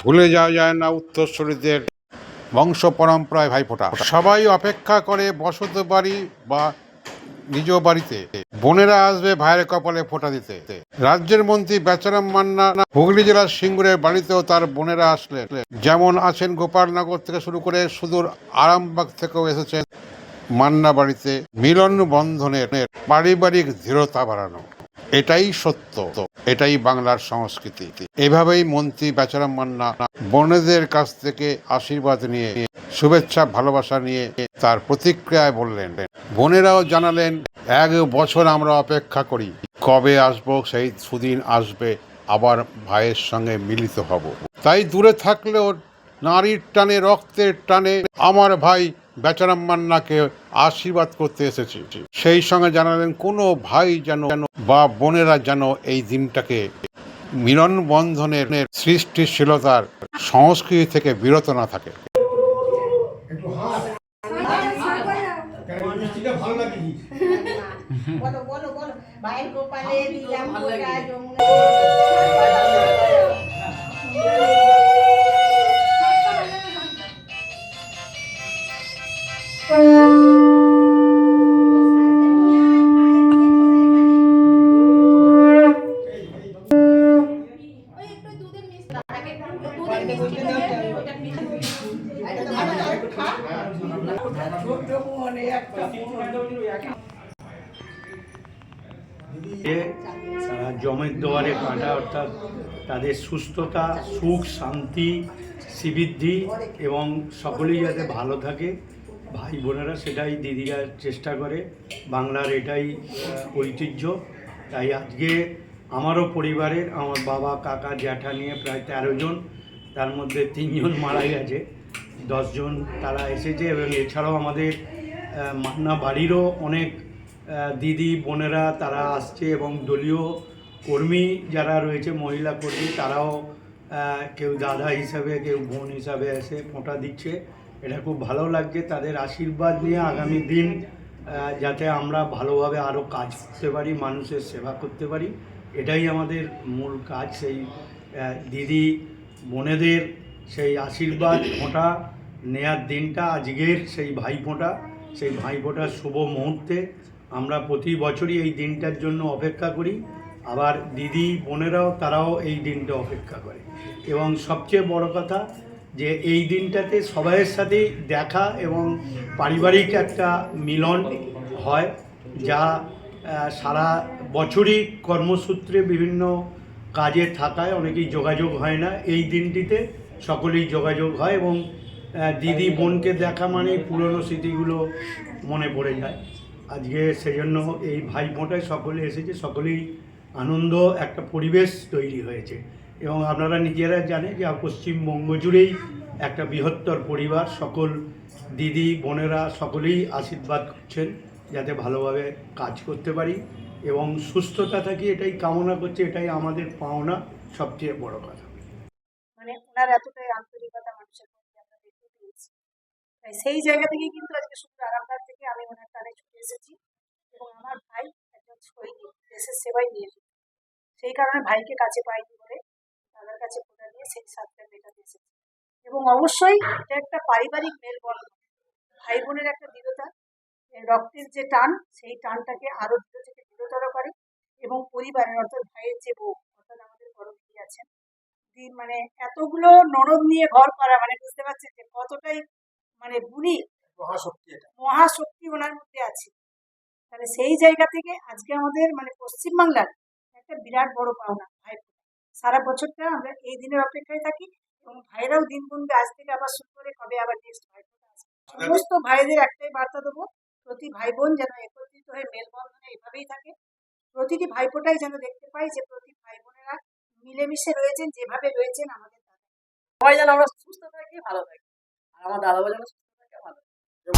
ভুলে যাওয়া যায় না উত্তরসূরিদের বংশ পরম্পরায় ভাইফোঁটা। সবাই অপেক্ষা করে বসত বাড়ি বা নিজ বাড়িতে। বোনেরা আসবে ভাইয়ের কপালে ফোঁটা দিতে। রাজ্যের মন্ত্রী বেচারাম মান্না হুগলি জেলার সিঙ্গুরের বাড়িতেও তার বোনেরা আসলেন। যেমন আছেন গোপালনগর থেকে শুরু করে সুদূর আরামবাগ থেকেও এসেছেন মান্না বাড়িতে মিলন বন্ধনের পারিবারিক দৃঢ়তা বাড়ানো। এটাই সত্য। এটাই বাংলার সংস্কৃতি। এভাবেই মন্ত্রী বেচারাম মান্না বোনেদের কাছ থেকে আশীর্বাদ নিয়ে, শুভেচ্ছা, ভালোবাসা নিয়ে তার প্রতিক্রিয়ায় বললেন। বোনেরাও জানালেন, এক বছর আমরা অপেক্ষা করি। কবে আসব, সেই সুদিন আসবে। আবার ভাইয়ের সঙ্গে মিলিত হব। তাই দূরে থাকলেও নারীর টানে, রক্তের টানে আমার ভাই বেচারাম মান্নাকে আশীর্বাদ করতে এসেছি। সেই সঙ্গে জানালেন, কোনো ভাই যেন বা বোনেরা যেন এই দিনটাকে মিলন বন্ধনের সৃষ্টিশীলতার সংস্কৃতি থেকে বিরত না থাকে। বলো বলো জমের দোয়ারে কাটা, অর্থাৎ তাদের সুস্থতা, সুখ, শান্তি, শ্রীবৃদ্ধি এবং সকলেই যাতে ভালো থাকে। ভাই বোনেরা সেটাই দিদিরা চেষ্টা করে। বাংলার এটাই ঐতিহ্য। তাই আজকে আমারও পরিবারের, আমার বাবা, কাকা, জ্যাঠা নিয়ে প্রায় তেরো জন, তার মধ্যে তিনজন মারা গেছে। দশজন তারা এসেছে এবং এছাড়াও আমাদের মান্না বাড়িরও অনেক দিদি বোনেরা তারা আসছে এবং দলীয় কর্মী যারা রয়েছে, মহিলা কর্মী, তারাও কেউ দাদা হিসাবে, কেউ বোন হিসাবে এসে ফোঁটা দিচ্ছে। এটা খুব ভালো লাগছে। তাদের আশীর্বাদ নিয়ে আগামী দিন যাতে আমরা ভালোভাবে আরও কাজ করতে পারি, মানুষের সেবা করতে পারি। এটাই আমাদের মূল কাজ। সেই দিদি বোনেদের সেই আশীর্বাদ, ফোঁটা নেয়ার দিনটা, আজকের সেই ভাইফোঁটা সেই ভাইফোঁটার শুভ মুহূর্তে আমরা প্রতি বছরই এই দিনটার জন্য অপেক্ষা করি। আবার দিদি, বোনেরাও তারাও এই দিনটা অপেক্ষা করে। এবং সবচেয়ে বড় কথা যে এই দিনটাতে সবাইয়ের সাথেই দেখা এবং পারিবারিক একটা মিলন হয়, যা সারা বছরই কর্মসূত্রে বিভিন্ন কাজে থাকায় অনেকেই যোগাযোগ হয় না। এই দিনটিতে সকলেই যোগাযোগ হয় এবং দিদি বোনকে দেখা মানে পুরনো স্মৃতিগুলো মনে পড়ে যায়। আজকে সেজন্য এই ভাই বোনটায় সকলে এসেছে, সকলেই আনন্দ, একটা পরিবেশ তৈরি হয়েছে। এবং আপনারা নিজেরা জানেন যে পশ্চিমবঙ্গ জুড়েই একটা বৃহত্তর পরিবার, সকল দিদি বোনেরা সকলেই আশীর্বাদ করছেন যাতে ভালোভাবে কাজ করতে পারি এবং সুস্থতা থাকি এটাই কামনা করছে, এটাই আমাদের পাওনা, সবচেয়ে বড় কথা। মানে ওনার এতটাই আন্তরিকতা মানুষের সেই জায়গা থেকে কিন্তু আজকে শুধু আরামবাগ থেকে আমি ওনার টানে ছুটে এসেছি এবং আমার ভাই একজন সৈনিক দেশের সেবায় নিয়োজিত সেই কারণে ভাইকে কাছে পাইনি বলে তাদের কাছে ফোটা দিয়ে সেই সাতটা মেটাতে এসেছি। এবং অবশ্যই এটা একটা পারিবারিক মেলবন্ধন। ভাই বোনের একটা দৃঢ়তা রক্তের যে টান, সেই টানটাকে আরও দৃঢ় থেকে দৃঢ়তর করে এবং পরিবারের অর্থাৎ ভাইয়ের যে বউ, অর্থাৎ আমাদের বড় দিদি আছেন মানে এতগুলো ননদ নিয়ে ঘর করা মানে বুঝতে পারছেন যে কতটাই মানে বুড়ি মহাশক্তি এটা। মহাশক্তি ওনার মধ্যে আছে। তাহলে সেই জায়গা থেকে আজকে আমাদের মানে পশ্চিমবাংলার একটা বিরাট বড় পাওনা ভাই সারা বছরটা আমরা এই দিনের অপেক্ষায় থাকি এবং ভাইরাও দিন গুনবে। আজ থেকে আবার শুরু করে কবে আবার নেক্সট ভাই সমস্ত ভাইদের একটাই বার্তা দেবো প্রতি ভাই বোন যেন একত্রিত হয়ে মেলবন্ধনে এভাবেই থাকে। প্রতিটি ভাইফোঁটাই যেন দেখতে পাই যে প্রতি ভাই বোনেরা মিলেমিশে রয়েছেন যেভাবে রয়েছেন আমাদের সবাই যেন আমরা সুস্থ থাকি ভালো থাকি। ela dá olhando as pessoas. Eu...